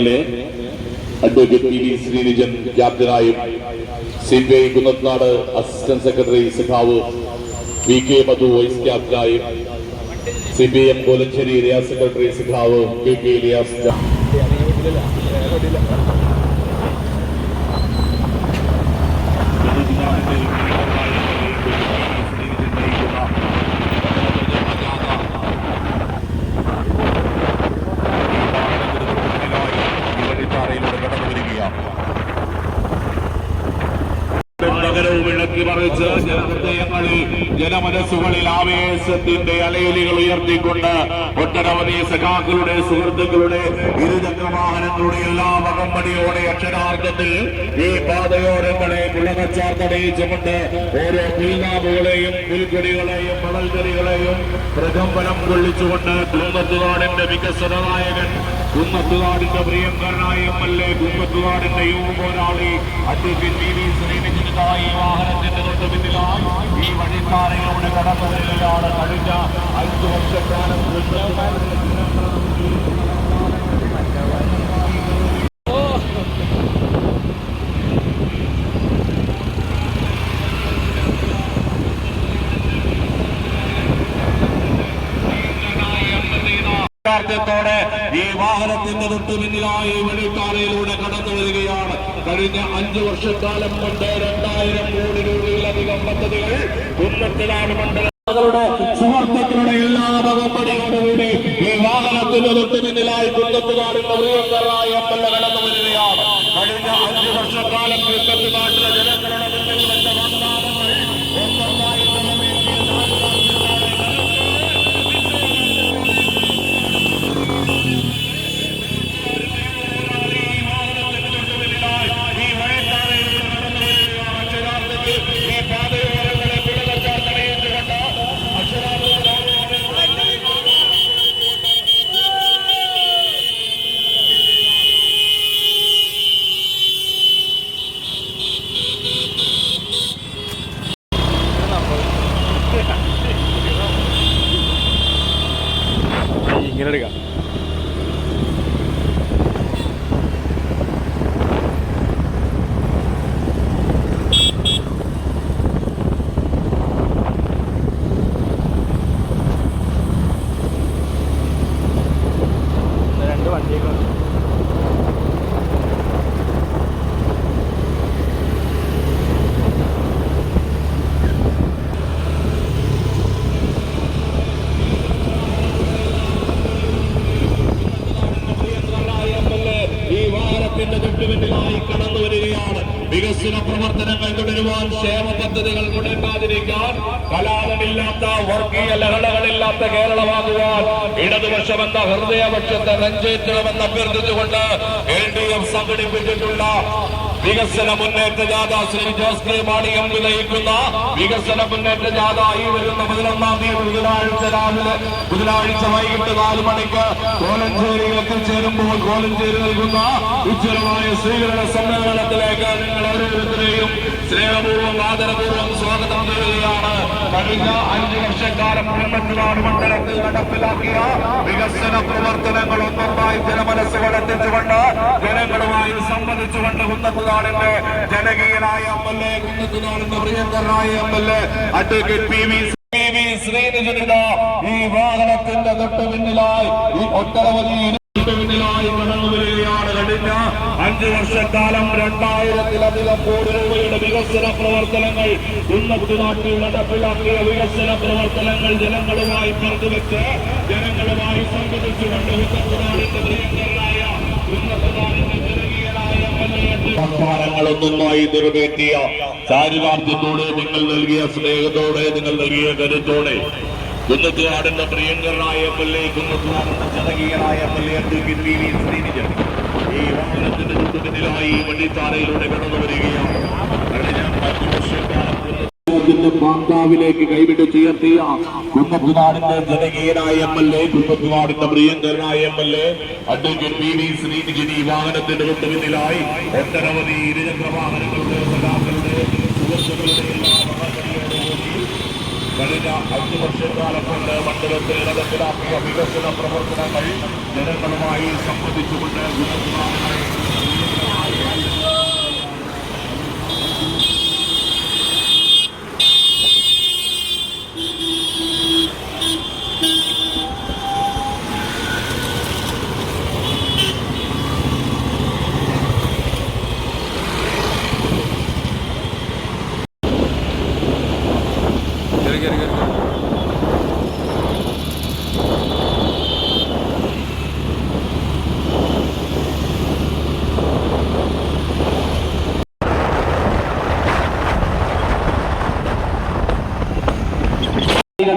L A advocate P V Sreenijan ക്യാപ്റ്റനായും C P I Kunnathunad assistant secretary സഖാവ് V K Madhu vice ക്യാപ്റ്റനായും C P M Kolenchery area secretary സഖാവ് K K Iliyas നഗരവും ജനഹൃദയങ്ങളിൽ ജനമനസ്സുകളിൽ ആവേശത്തിന്റെ അലയലികൾ ഉയർത്തിക്കൊണ്ട് ഒട്ടനവധി സഖാക്കളുടെ സുഹൃത്തുക്കളുടെ ഇരുചക്രവാഹനങ്ങളുടെ എല്ലാ വകമ്പടിയോടെ അക്ഷരാർത്ഥത്തിൽ ഈ പാതയോരങ്ങളെ പുളകച്ചാർത്തടയിച്ചുകൊണ്ട് ഓരോ പുൽനാമ്പുകളെയും പുൽക്കൊടികളെയും മണൽക്കടികളെയും പ്രകമ്പനം കൊള്ളിച്ചുകൊണ്ട് കുന്നത്തുനാടിന്റെ വികസന നായകൻ കുന്നത്തുനാടിന്റെ പ്രിയങ്കരനായ എം എൽ എ കുന്നത്തുകാടിന്റെ യുവ പോരാളി അഡ്വക്കേറ്റ് വി വി ശ്രീനിജിതായി വാഹനത്തിന്റെ തൊട്ട് പിന്നിലായി ഈ വഴിത്താരയിലൂടെ കടന്നു വരികയാണ് കഴിഞ്ഞ അഞ്ചു വർഷക്കാലം ത്തോടെ ഈ വാഹനത്തിന്റെ തൊട്ടു പിന്നിലായി വെളിത്താറയിലൂടെ കടന്നു വരികയാണ് കഴിഞ്ഞ അഞ്ചു വർഷക്കാലം കൊണ്ട് രണ്ടായിരം കോടി രൂപയിലധികം പദ്ധതികൾ കുന്നത്തിലാണ് മണ്ഡലം സുഹൃത്തുക്കളുടെ എല്ലാ വകപ്പടിയോടുകൂടി ഈ വാഹനത്തിന്റെ തൊട്ടു പിന്നിലായി കുന്നത്തുകാരുടെ പ്രിയങ്കരായ കടന്നു വരികയാണ് കഴിഞ്ഞ അഞ്ചു വർഷക്കാലം കുന്നത്തുനാട്ടിലെ ജനങ്ങളുടെ മുന്നിൽ വെച്ച വാഗ്ദാനങ്ങൾ ഒന്നൊന്നായി നിറവേറ്റിയ ഇങ്ങനെ എടുക്കാം രണ്ട് വണ്ടിയൊക്കെ ഈ വാഹനത്തിന്റെ തൊട്ടുപിന്നിലായി കടന്നു വരികയാണ് വികസന പ്രവർത്തനങ്ങൾ തുടരുവാൻ ക്ഷേമ പദ്ധതികൾ മുടങ്ങാതിരിക്കാൻ കലാപമില്ലാത്ത വർഗീയ ലഹളകളില്ലാത്ത കേരളമാകുവാൻ ഇടതുപക്ഷമെന്ന ഹൃദയപക്ഷത്തെ നെഞ്ചേറ്റണമെന്ന് അഭ്യർത്ഥിച്ചുകൊണ്ട് എൽ ഡി എഫ് സംഘടിപ്പിച്ചിട്ടുള്ള വികസന മുന്നേറ്റ ജാഥ ശ്രീ ജോസ് കെ മാണിയം വിലയിക്കുന്ന വികസന മുന്നേറ്റ ജാഥ ഈ വരുന്ന പതിനൊന്നാം തീയതി ബുധനാഴ്ച രാവിലെ ബുധനാഴ്ച വൈകിട്ട് നാല് മണിക്ക് കോലഞ്ചേരിയിൽ എത്തിച്ചേരുമ്പോൾ കോലഞ്ചേരി നൽകുന്ന ഉജ്ജ്വലമായ സ്വീകരണ സമ്മേളനത്തിലേക്ക് നിങ്ങൾ ഓരോരുത്തരെയും സ്നേഹപൂർവം ആദരപൂർവം സ്വാഗതം ചെയ്യുകയാണ് കഴിഞ്ഞ അഞ്ചു വർഷക്കാലം കുടുംബത്തിനാട് മണ്ഡലത്തിൽ നടപ്പിലാക്കിയ വികസന പ്രവർത്തനങ്ങൾ ഒന്നൊന്നായി ജനമനസ്സുകൾ എത്തിച്ചുകൊണ്ട് ജനങ്ങളുമായി സംവദിച്ചുകൊണ്ട് കുന്നത്തുനാടിന്റെ ജനകീയനായ എം എൽ എ കുന്നത്തുനാടിന്റെ പ്രിയങ്കരനായ M L A advocate P V ശ്രീനിജനിത ഈ വാഹനത്തിന്റെ തൊട്ട് പിന്നിലായി ഈ ഒട്ടനവധി മുന്നിലായി കടന്നു വരികയാണ് കഴിഞ്ഞ അഞ്ചു വർഷക്കാലം രണ്ടായിരത്തിലധികം കോടി രൂപയുടെ വികസന പ്രവർത്തനങ്ങൾ ഇന്ന് പുതുനാട്ടിൽ നടപ്പിലാക്കിയ വികസന പ്രവർത്തനങ്ങൾ ജനങ്ങളുമായി പങ്കുവെച്ച് ജനങ്ങളുമായി സംബന്ധിച്ചുകൊണ്ട് ഉന്നതനാടിന്റെ പ്രിയങ്കരനായ നിറവേറ്റിയ ചാരിതാർത്ഥ്യത്തോടെ നിങ്ങൾ നൽകിയ സ്നേഹത്തോടെ നിങ്ങൾ നൽകിയ കരുത്തോടെ കുന്നത്തുനാടിന്റെ പ്രിയങ്കരനായ എം എൽ എ കുന്നത്തുനാടിന്റെ ജനകീയനായ എം എൽ എ ശ്രീനിജൻ ഈ വാഹനത്തിന്റെ ചുറ്റുപിന്നിലായി വണ്ടിത്താരയിലൂടെ കടന്നു വരികയാണ് വർഷക്കാലം കുന്നത്തുനാടിന്റെ പാന്താവിലേക്ക് കൈവിട്ടുയർത്തിയ ജനകീയനായ എം എൽ എ കുന്നപ്പുനാടിന്റെ പ്രിയങ്കരനായ M L A advocate P V Sreenijan വാഹനത്തിന്റെ തൊട്ടുപിന്നിലായി ഒട്ടനവധി ഇരുചക്ര വാഹനങ്ങളുടെ സഖാക്കളുടെ സുഹൃത്തുക്കളുടെ കഴിഞ്ഞ അഞ്ച് വർഷക്കാലം കൊണ്ട് മണ്ഡലത്തിൽ നടപ്പിലാക്കിയ വികസന പ്രവർത്തനങ്ങൾ ജനങ്ങളുമായി സംബന്ധിച്ചുകൊണ്ട് ഗുണപ്രദമായ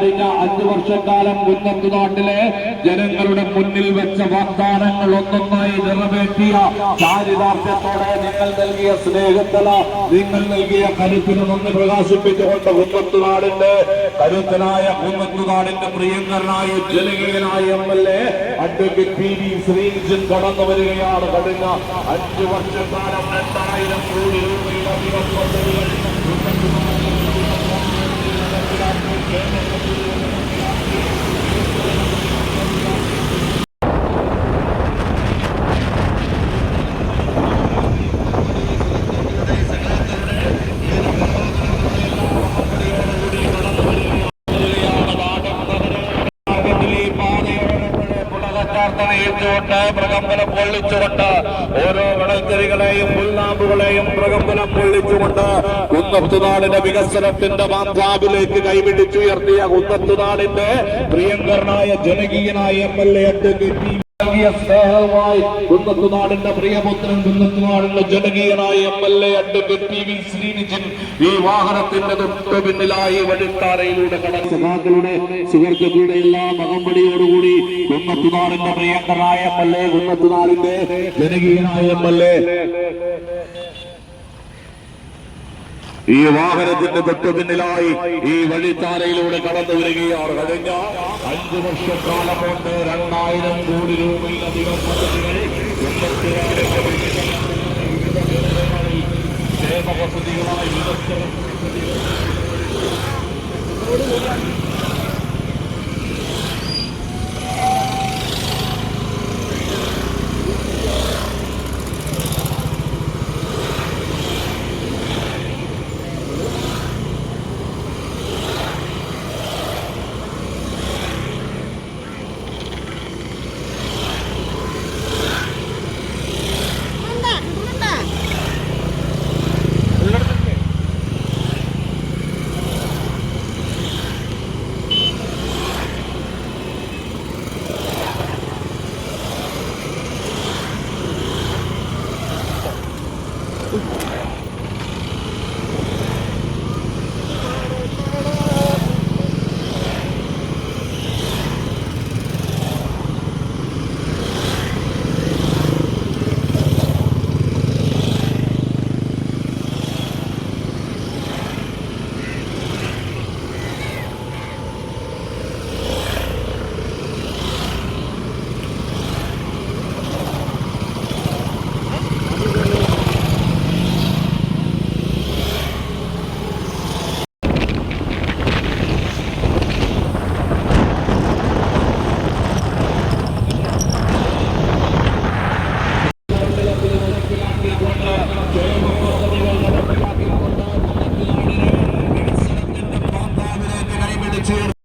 കഴിഞ്ഞ അഞ്ചു വർഷക്കാലം കുന്നത്തു നാട്ടിലെ ജനങ്ങളുടെ മുന്നിൽ വെച്ച വാഗ്ദാനങ്ങൾ ഒന്നൊന്നായി നിറവേറ്റിയ ചാരിതാർത്ഥ്യത്തോടെ നിങ്ങൾ നൽകിയ സ്നേഹത്തല നിങ്ങൾ നൽകിയ കരുത്തിന് നന്ദി പ്രകാശിപ്പിച്ചുകൊണ്ട് കുന്നത്തു നാടിന്റെ കരുത്തനായ കുന്നത്തു നാടിന്റെ പ്രിയങ്കരനായ ജനകീയനായ M L A advocate P V Sreejan കടന്നു വരികയാണ്. കഴിഞ്ഞ അഞ്ചു വർഷക്കാലം രണ്ടായിരം കോടി രൂപയിലധികം ുകൊണ്ട് പ്രകമ്പനം പൊള്ളിച്ചുകൊണ്ട് ഓരോ കടൽക്കറികളെയും പുൽനാമ്പുകളെയും പ്രകമ്പനം പൊള്ളിച്ചുകൊണ്ട് കുന്നത്തുനാടിന്റെ വികസനത്തിന്റെ മാതാവിലേക്ക് കൈപിടിച്ചുയർത്തിയ കുന്നത്തുനാടിന്റെ പ്രിയങ്കരനായ ജനകീയനായ എം എൽ എ നൽകിയ സ്നേഹവുമായി കുന്നത്തുനാടിന്റെ പ്രിയപുത്രൻ കുന്നത്തുനാടിന്റെ ജനകീയനായ M L A advocate P V Sreenijan ഈ വാഹനത്തിന്റെ തൊട്ടു പിന്നിലായി വഴിത്താരയിലൂടെ കടന്നു. സഖാക്കളുടെ സുഹൃത്തുക്കളുടെ എല്ലാ മകമ്പടിയോടുകൂടി കുന്നത്തുനാടിന്റെ പ്രിയങ്കരനായ എം എൽ എ കുന്നത്തുനാടിന്റെ ജനകീയനായ എം എൽ എ. ഈ വാഹനത്തിന്റെ തൊട്ടു പിന്നിലായി ഈ വഴിത്താരയിലൂടെ കടന്നു വരികയാണ് കഴിഞ്ഞ അഞ്ചു വർഷക്കാലം കൊണ്ട് രണ്ടായിരം കോടി രൂപയിലധികം പദ്ധതികൾ കുന്നത്തുനാടിന്റെ വിവിധ കേന്ദ്രങ്ങളിൽ ക്ഷേമ പദ്ധതികളായി വികസന Manda, manda.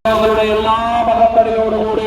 ഞങ്ങളുടെ എല്ലാ മകമ്പടിയോടുകൂടി